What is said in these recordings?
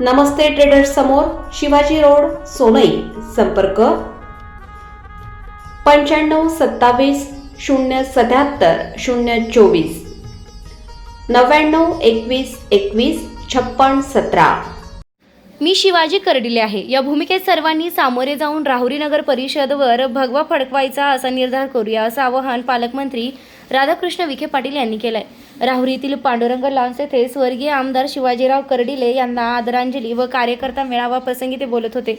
नमस्ते traders समोर Shivaji road Sonai संपर्क. पंच्याण्णव सत्तावीस शून्य सत्याहत्तर शून्य चोवीस. नव्याण्णव एकवीस एकवीस छप्पन सतरा. मी शिवाजी कर्डिले आहे. या भूमिकेत सर्वांनी सामोरे जाऊन राहुरी नगर परिषदवर भगवा फडकवायचा असा निर्धार करूया असं आवाहन पालकमंत्री राधाकृष्ण विखे पाटील यांनी केलंय. राहुरीतील पांडुरंग लॉन्स येथे स्वर्गीय आमदार शिवाजीराव कर्डिले यांना आदरांजली व कार्यकर्ता मेळावा प्रसंगी ते बोलत होते.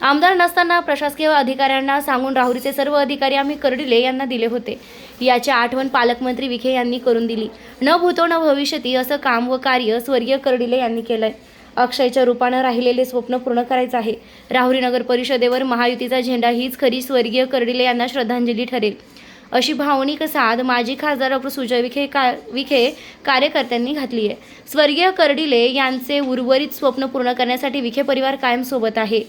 आमदार नसताना प्रशासकीय अधिकाऱ्यांना सांगून राहुरीचे सर्व अधिकारी आम्ही कर्डिले यांना दिले होते. याची आठवण पालकमंत्री विखे यांनी करून दिली. न भूतो न भविष्यती असं काम व कार्य स्वर्गीय कर्डिले यांनी केलंय. अक्षयच्या रूपानं राहिलेले स्वप्न पूर्ण करायचं आहे. राहुरी नगर परिषदेवर महायुतीचा झेंडा हीच खरी स्वर्गीय कर्डिले यांना श्रद्धांजली ठरेल. अशी भावनिक साध माजी खासदार डॉक्टर सुजय विखे का विखे कार्यकर्त्यांनी घातली आहे. स्वर्गीय कर्डिले यांचे उर्वरित स्वप्न पूर्ण करण्यासाठी विखे परिवार कायम सोबत आहे.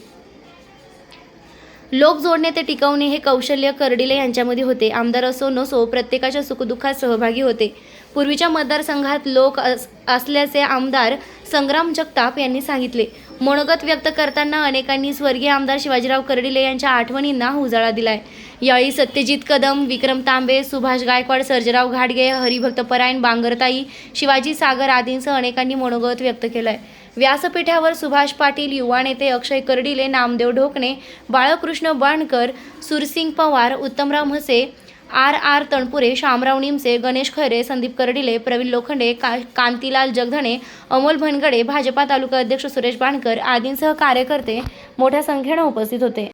लोक जोडणे ते टिकवणे हे कौशल्य कर्डिले यांच्यामध्ये होते. आमदार असो नसो प्रत्येकाच्या सुखदुःखात सहभागी होते. पूर्वीच्या मतदारसंघात लोक अस असल्याचे आमदार संग्राम जगताप यांनी सांगितले. मनोगत व्यक्त करताना अनेकांनी स्वर्गीय आमदार शिवाजीराव कर्डिले यांच्या आठवणींना उजाळा दिलाय. यावेळी सत्यजित कदम विक्रम तांबे सुभाष गायकवाड सर्जराव घाडगे हरिभक्त परायण बांगरताई शिवाजी सागर आदींसह अनेकांनी मनोगत व्यक्त केलं आहे व्यासपीठावर सुभाष पाटील युवा नेते अक्षय कर्डिले नामदेव ढोकणे बाळकृष्ण बाणकर सुरसिंग पवार उत्तमराव म्हसे आर आर तणपुरे शामराव निमसे गणेश खैरे संदीप कर्डिले प्रवीण लोखंडे का कांतीलाल जगधणे अमोल भनगडे भाजपा तालुका अध्यक्ष सुरेश बाणकर आदींसह कार्यकर्ते मोठ्या संख्येनं उपस्थित होते.